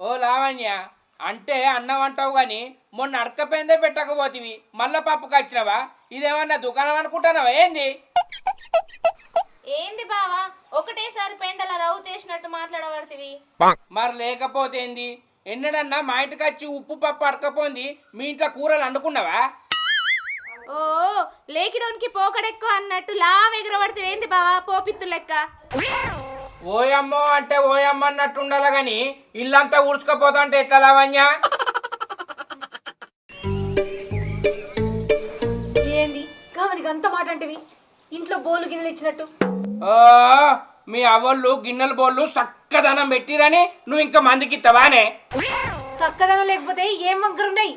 ఓ లావణ్య అంటే అన్నం అంటావు గాని మొన్న అడకపోయిందే పెట్టకపోతివి మళ్ళా పప్పుకి వచ్చినావా ఇదేమన్నా దుకాణం అనుకుంటున్నావా ఏంది? ఏంది బావా ఒకటేసారి పెండల రవ్వు తీసినట్టు మాట్లాడబడుతుంది మరి లేకపోతే ఏంది? ఎన్నడన్నా మా ఇంటికి వచ్చి ఉప్పు పప్పు అడకపోయింది మీ ఇంట్లో కూరలు వండుకున్నావా ఓ లేకిడోనికి పోకడెక్కువ అన్నట్టు లావ్ ఎగరబడితే ఏంది బావా పోపిత్తు లెక్క? ఓయమ్మో అంటే ఓయమ్మ అన్నట్టు ఉండాలి గాని ఇల్లంతా ఊడ్చుకపోతా అంటే ఎట్లా లావణ్య? ఏంది? కావనికి అంత మాట అంటివి? ఇంట్లో బోలు గిన్నెలు ఇచ్చినట్టు. ఓ మీ అవ్వళ్ళు గిన్నెల బోళ్ళు చక్కదనం పెట్టిరని నువ్వు ఇంకా మందికి ఇస్తావానే చక్కదనం లేకపోతే ఏం వంకరున్నాయి